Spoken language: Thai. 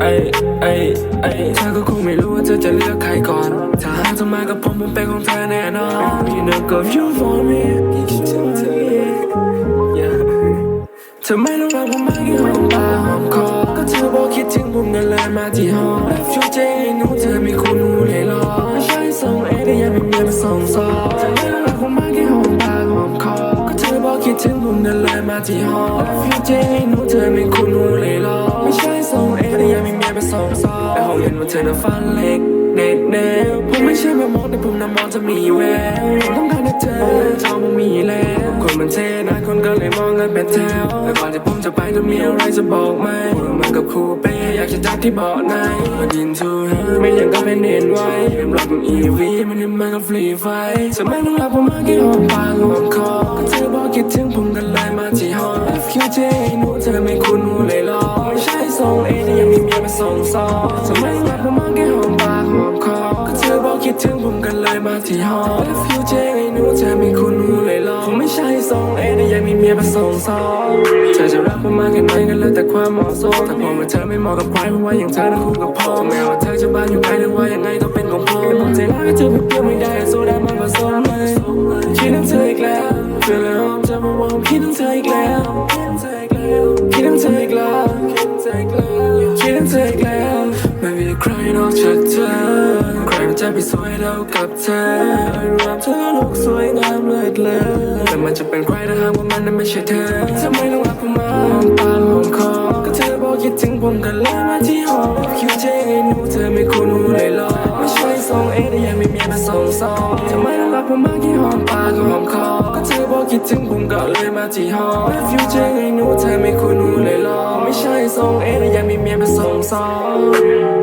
เอ้ยเธอก็คงไม่รู้ว่าเธอจะเลือกใครก่อน ถ้าหากจะมากับผมผมเป็นของเธอแน่นอน You know girl you for me คิดถึงเธอ Yeah เธอไม่รู้รักผมมากที่หอมปากหอมคอก็เธอบอกคิดถึงผมนั่นเลยมาที่ห้องฟิวเจให้หนูเธอไม่คุ้นหูเลยหรอไม่ใช่ส่งเอแต่ยังไม่มีมาส่งซอเธอไม่รู้รักผมมากที่หอมปากหอมคอก็เธอบอกคิดถึงผมนั่นเลยมาที่ห้องฟิวเจให้นูเธอไม่คุ้นหูเลยหรอไม่ใช่ส่ง เธอน่ะฟันเล็กเด็กแนวผมไม่ใช่แบบมองแต่ผมน่ะมองจะมีแววผมต้องการให้เธอทองมันมีแล้วคนมันเท่นะคนก็เลยมองกันเป็นแถวแต่ก่อนที่ผมจะไปจะมีอะไรจะบอกไหมเหมือนกับครูเป้อยากจะจัดที่เบาะในดินทูเฮไม่อยากก็เป็นเน้นไว้เอ็มรักมันอีวีมันนี่มันก็ฟรีไฟจะไม่ต้องรักผมมากแค่หอมปากหอมคอก็เธอบอกคิดถึงผมกันเลยมาที่ห้อง FQJ หนูเธอไม่คุ้นหูเลยหรอไม่ใช่ส่งเอแต่ยังมีเมียมาส่งซอจะไม่ต้ ผมกันเลยมาที่ห้อง FQJ หนูเธอไม่คุ้นหูเลยหรอผมไม่ใช่ส่งเอแต่ยังมีเมียมาส่งซอเธอจะรักผมมากแค่ไหนก็แล้วแต่ความเหมาะสมถ้าผมว่าเธอไม่เหมาะกับใครเพราะว่าอย่างเธอนั้นคู่กับพ่อแม้ว่าเธอจะบ้านอยู่ไกลหรือว่ายังไงก็เป็นของผมแต่ผมใจร้ายให้เธอไม่เปรี้ยวไม่ได้โซดามาผสมเลยคิดถึงเธออีกแล้วเพื่อนแล้วจะมาบอกคิดถึงเธออีกแล้วคิดถึงเธออีกแล้วคิดถึงเธออีกแล้วไม่มีใครนอกจากเธอ จะไปสวยเท่ากับเธอรวมเธอลูกสวยงามเลิศเลอแต่มันจะเป็นใครถ้าหากว่ามันนั้นไม่ใช่เธอทำไมต้องรักผมมาหอมปากหอมคอก็เธอบอกคิดถึงผมกันเลยมาที่ห้องคิวเจให้หนูเธอไม่คุ้นหูเลยหรอไม่ใช่ส่งเอแต่ยังไม่มีมาส่งซองทำไมต้องรักผมมากที่หอมปากหอมคอก็เธอบอกคิดถึงผมก็เลยมาที่ห้องฟิวเจให้หนูเธอไม่คุ้นหูเลยหรอไม่ใช่ส่งเอแต่ยังมีเมียมาส่งซอง